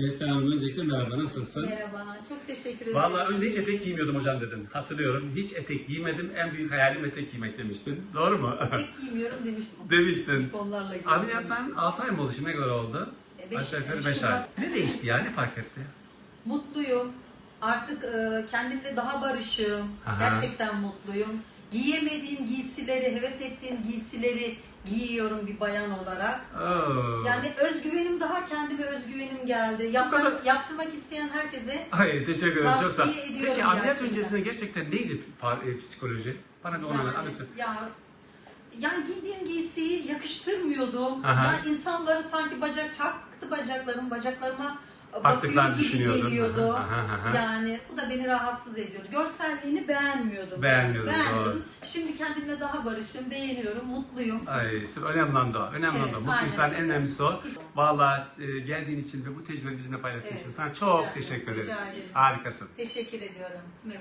Neslihan Hanım öncelikle merhaba nasılsın? Merhaba, çok teşekkür ederim. Vallahi önce hiç etek giymiyordum hocam dedin. Hatırlıyorum. Hiç etek giymedim. En büyük hayalim etek giymek demiştin. Doğru mu? Tek giymiyorum demiştim. Demiştin. Onlarla giyiyorum. Ameliyattan 6 ay mı oldu şimdi ne kadar oldu? E, beş- Aşağı yukarı beş 5 ay. Ne değişti ya? Ne fark etti? Mutluyum. Artık e, kendimle daha barışığım. Aha. Gerçekten mutluyum. Giyemediğim giysileri, heves ettiğim giysileri giyiyorum bir bayan olarak. Oo. Yani özgüvenim daha kendime özgüvenim geldi. Kadar- yaptırmak isteyen herkese Ay teşekkür ederim çok sağ ol. Peki ameliyat öncesinde gerçekten neydi e, psikoloji? Bana da onu yani, anlatın. ya yani giydiğim giysiyi yakıştırmıyordum. Aha. Yani insanların sanki bacak çarpıktı bacaklarım, bacaklarıma Bakıyor gibi düşünüyordun. geliyordu. Aha, aha. Yani bu da beni rahatsız ediyordu. Görselliğini beğenmiyordum. Beğenmiyordun, Beğendim. doğru. Şimdi kendimle daha barışım, beğeniyorum, mutluyum. Ay, önemli olan da o. Önemli olan Evet, da o. Mutlu aynen insan en önemlisi o. Valla e, geldiğin için ve bu tecrübeyi bizimle paylaştığın Evet, için sana çok rica teşekkür ederim, ederiz. rica ederim. Harikasın. Teşekkür ediyorum.